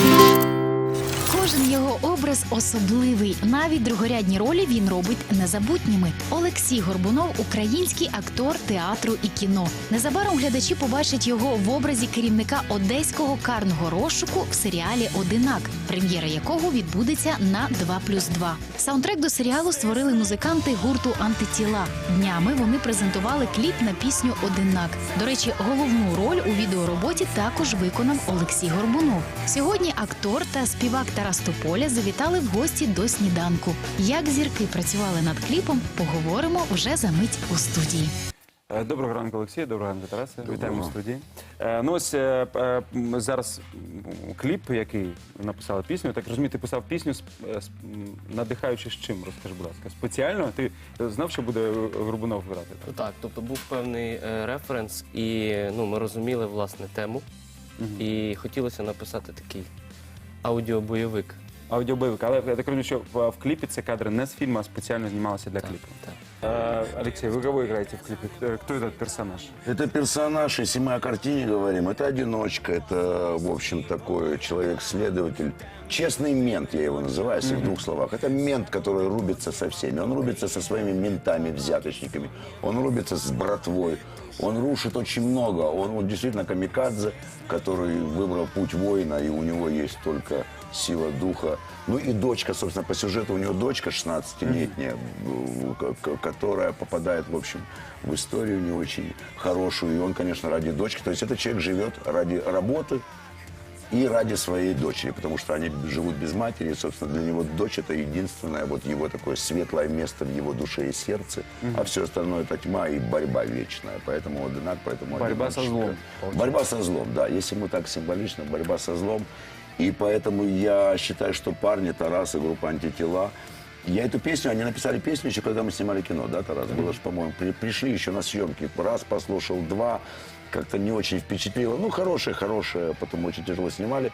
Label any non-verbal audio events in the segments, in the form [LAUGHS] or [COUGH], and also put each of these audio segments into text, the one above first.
Thank you. Кожен його образ особливий. Навіть другорядні ролі він робить незабутніми. Олексій Горбунов український актор театру і кіно. Незабаром глядачі побачать його в образі керівника одеського карного розшуку в серіалі Одинак, прем'єра якого відбудеться на 2+,2. Саундтрек до серіалу створили музиканти гурту Антитіла. Днями вони презентували кліп на пісню Одинак. До речі, головну роль у відеороботі також виконав Олексій Горбунов. Сьогодні актор та співак Тарас Тополя завітали в гості до сніданку. Як зірки працювали над кліпом, поговоримо вже за мить у студії. Е, Доброго ранку, Олексій, доброго ранку, Тарасе. Вітаємо в студії. Е, Ну ось е, е, зараз кліп, який ви написали пісню. Так розумію, ти писав пісню, з- е, з- м, надихаючись чим, розкажи, будь ласка. Спеціально ти знав, що буде Горбунов грати? так? Так, тобто був певний е, референс, і ну, ми розуміли власне тему. І хотілося написати такий аудіобойовик Аудіобойовик, але я так розумію, що в, в кліпі це кадри не з фільму, а спеціально знімалися для кліпу. Так. Е, Олексій, ви кого граєте в кліпі? Е, Хто этот персонаж? Это персонаж, если мы о картине говорим, это одиночка, это, в общем, такой человек-следователь. Честный мент, я его называю, если в двух словах. Это мент, который рубится со всеми. Он рубится со своими ментами, взяточниками. Он рубится с братвой. Он рушит очень много. Он вот действительно камикадзе, который выбрал путь воина, и у него есть только сила духа. Ну и дочка, собственно, по сюжету у него дочка 16-летняя, в- к- к- которая попадает, в общем, в историю не очень хорошую. И он, конечно, ради дочки. То есть этот человек живет ради работы и ради своей дочери, потому что они живут без матери, и, собственно, для него дочь это единственное вот его такое светлое место в его душе и сердце, а все остальное это тьма и борьба вечная. Поэтому одинак, поэтому Борьба со одиночка. злом, Борьба со злом, да. Если мы так символично, борьба со злом. И поэтому я считаю, что парни, Тарас и группа «Антитела», я эту песню, они написали песню еще, когда мы снимали кино, да, Тарас? Было же, по-моему, при- пришли еще на съемки. Раз послушал, два, как-то не очень впечатлило. Ну, хорошее, хорошее, потом очень тяжело снимали.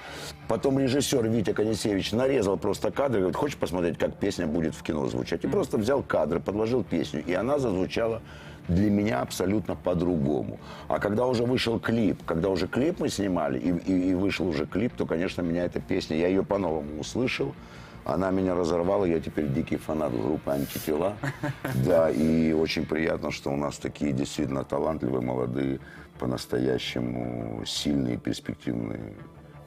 Потом режиссер Витя Конисевич нарезал просто кадры, говорит, хочешь посмотреть, как песня будет в кино звучать? И просто взял кадры, подложил песню, и она зазвучала для меня абсолютно по-другому. А когда уже вышел клип, когда уже клип мы снимали, и, и- и вышел уже клип, то, конечно, меня эта песня, я ее по-новому услышал, она меня разорвала, я теперь дикий фанат группы «Антитела». [LAUGHS] Да, и очень приятно, что у нас такие действительно талантливые, молодые, по-настоящему сильные, перспективные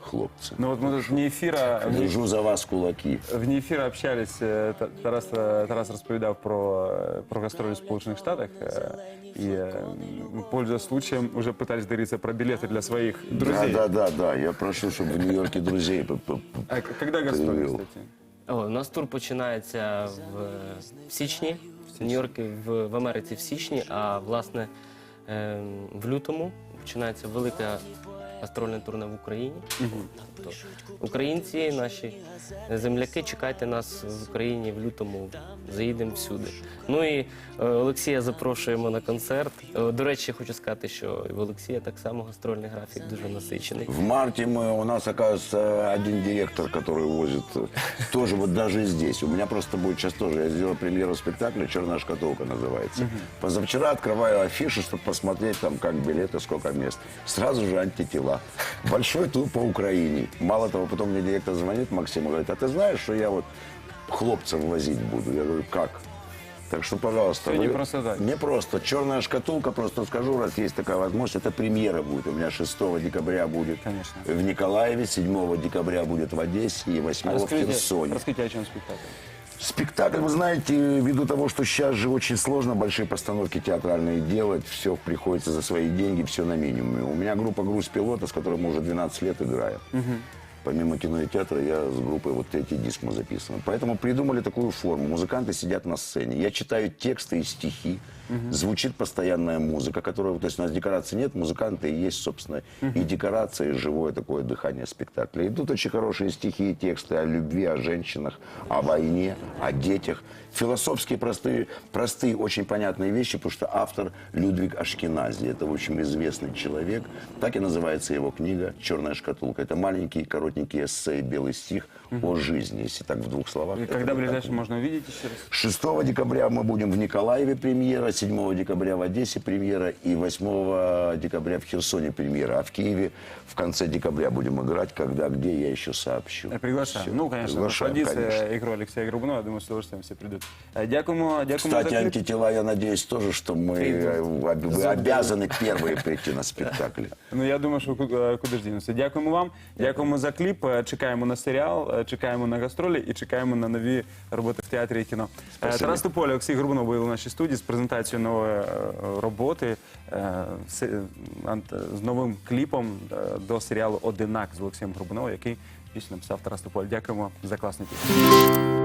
хлопцы. Ну вот мы тут вне ефіра Держу за вас кулаки. Вне ефіра общались. е, Та- Тарас, е, Тарас розповідав про, е, про гастролі в Сполучених Штатах. е, І, е, м, пользуясь случаем, уже пытались договориться про билеты для своих Да, друзей. да, да, да. Я прошу, чтобы в Нью-Йорке друзей п- п- п- А к- когда гастроли, Привел. кстати? О, у нас тур починається в, в січні, в Нью-Йорку, в, в Америці в січні, а власне ем, в лютому починається велика гастрольне турне в Україні. Тобто, українці, наші земляки, чекайте нас в Україні в лютому. Заїдемо всюди. Ну і е, Олексія запрошуємо на концерт. Е, До речі, хочу сказати, що і в Олексія так само гастрольний графік дуже насичений. В марте мы, у нас, оказывается, один директор, который возит э, тоже вот даже и здесь. У меня просто будет сейчас тоже, я сделал премьеру спектакля «Черная шкатулка» называется. Позавчера открываю афишу, чтобы посмотреть там, как билеты, сколько мест. Сразу же антитела. Большой тур по Украине. Мало того, потом мне директор звонит, Максим, и говорит, а ты знаешь, что я вот хлопцев возить буду? Я говорю, как? Так что, пожалуйста. Всё не вы- просто так. Не просто. Черная шкатулка, просто скажу, раз есть такая возможность, это премьера будет. У меня 6 декабря будет Конечно. в Николаеве, 7 декабря будет в Одессе и 8 А в Херсоне. расскажите, о чем спектакль? Спектакль, вы знаете, ввиду того, что сейчас же очень сложно большие постановки театральные делать, все приходится за свои деньги, все на минимуме. У меня группа «Груз пилота», с которой мы уже 12 лет играем. Помимо кино и театра, я с группой, вот третий диск мы записываем. Поэтому придумали такую форму. Музыканты сидят на сцене. Я читаю тексты и стихи. Звучит постоянная музыка, которая... То есть у нас декораций нет, музыканты и есть, собственно, и декорации, и живое такое дыхание спектакля. Идут очень хорошие стихи и тексты о любви, о женщинах, о войне, о детях. Философские простые, простые, очень понятные вещи, потому что автор Людвиг Ашкенази. Это, в общем, известный человек. Так и называется его книга «Черная шкатулка». Это маленький, коротенький охотники, эссе и белый стих о жизни, если так в двух словах. И это когда вот ближайшее так. можно увидеть еще раз? 6 декабря мы будем в Николаеве премьера, 7 декабря в Одессе премьера и 8 декабря в Херсоне премьера. А в Киеве в конце декабря будем играть, когда, где я еще сообщу. Э, Приглашаем. Всё. Ну, конечно, Приглашаем, насладиться конечно. игру Алексея Горбунова. Я думаю, с удовольствием все придут. Э, Дякуємо, дякуємо Кстати, за кліп. антитела, я надеюсь тоже, что мы э, об- вы обязаны первые прийти на спектакль. [LAUGHS] Ну я думаю, що ку- е, куди ж дінемося. Дякуємо вам. Дякуємо за кліп. Е, Чекаємо на серіал, е, чекаємо на гастролі і чекаємо на нові роботи в театрі і кіно. Е, Спасибо. Тарас Тополя, Олексій Горбунов були у нашій студії з презентацією нової роботи з новим кліпом до серіалу Одинак з Олексієм Горбуновим, який пісню написав Тарас Тополь. Дякуємо за класний пісню.